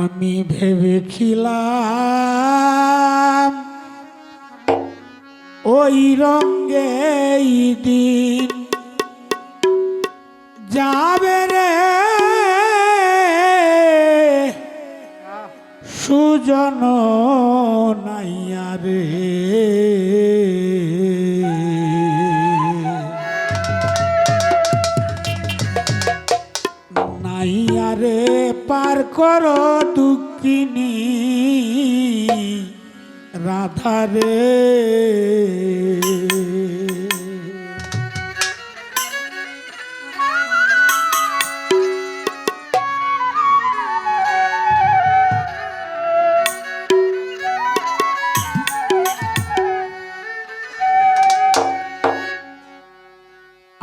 আমি ভেবেছিলাম ওই রঙে দিন যাবে রে। সুজন নাইয়া রে। নাইয়া রে পার করো দুঃখিনী। রাধারে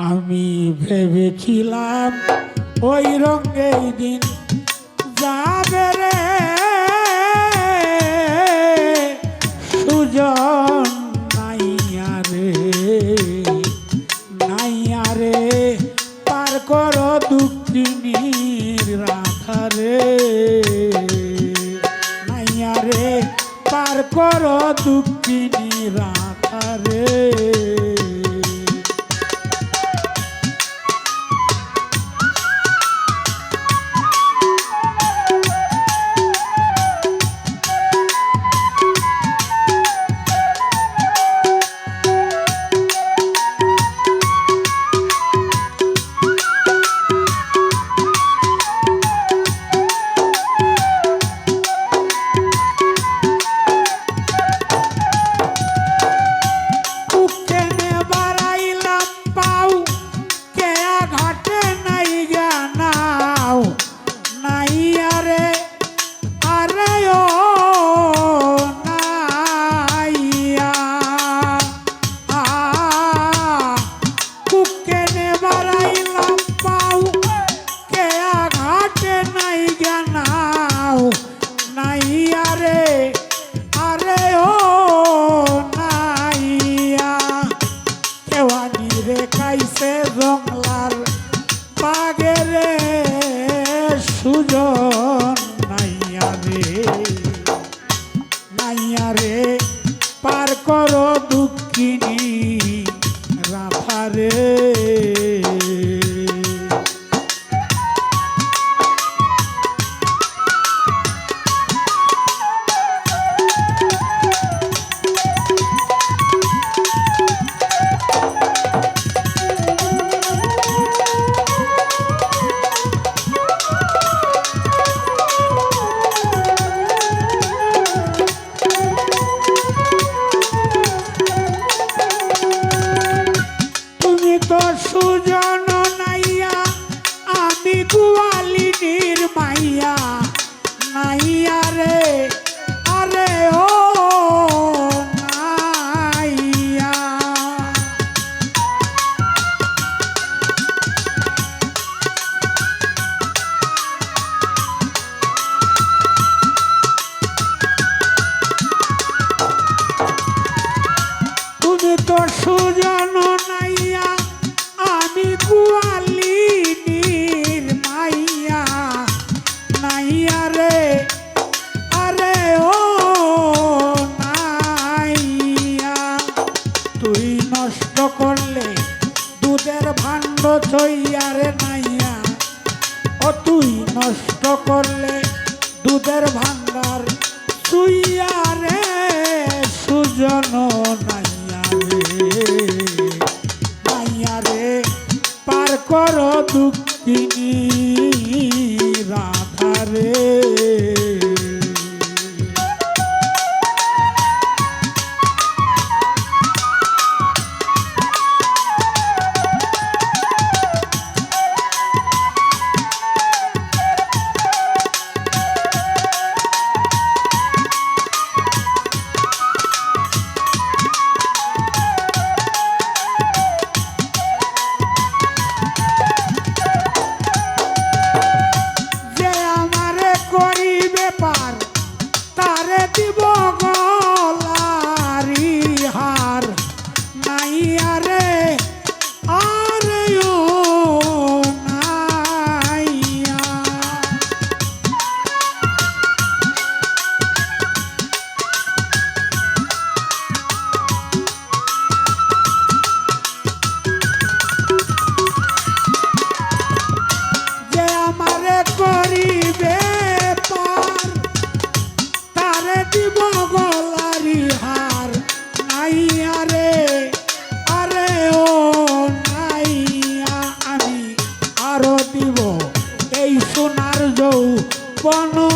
আমি ভেবেছিলাম ওই রঙেই দিন যাবে রে। নাইয়া রে পার করো দুঃখিনী রাধা রে। are por বনরে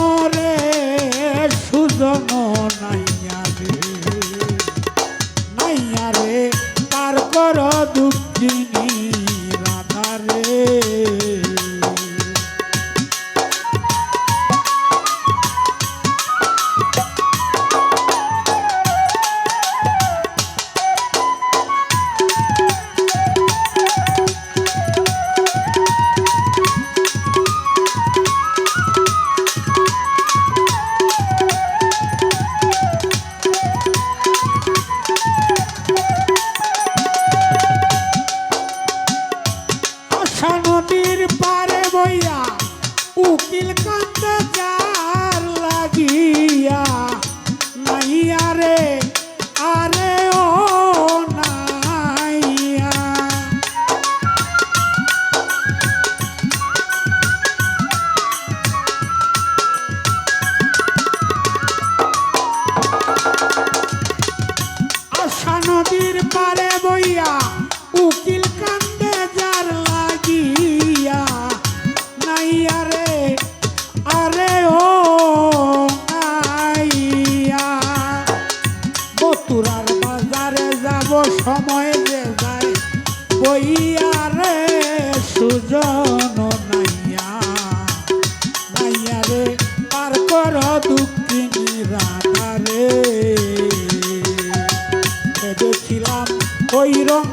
নদীর পারে বইয়া, উকিল কান্দে যার লাগিয়া। নাইয়া রে, আরে ও বতুরার বাজারে যাব, সময় যে যায়, বইয়া রে সুজন নাইয়া। নাইয়া রে, পার কর দুঃখিনী রাধা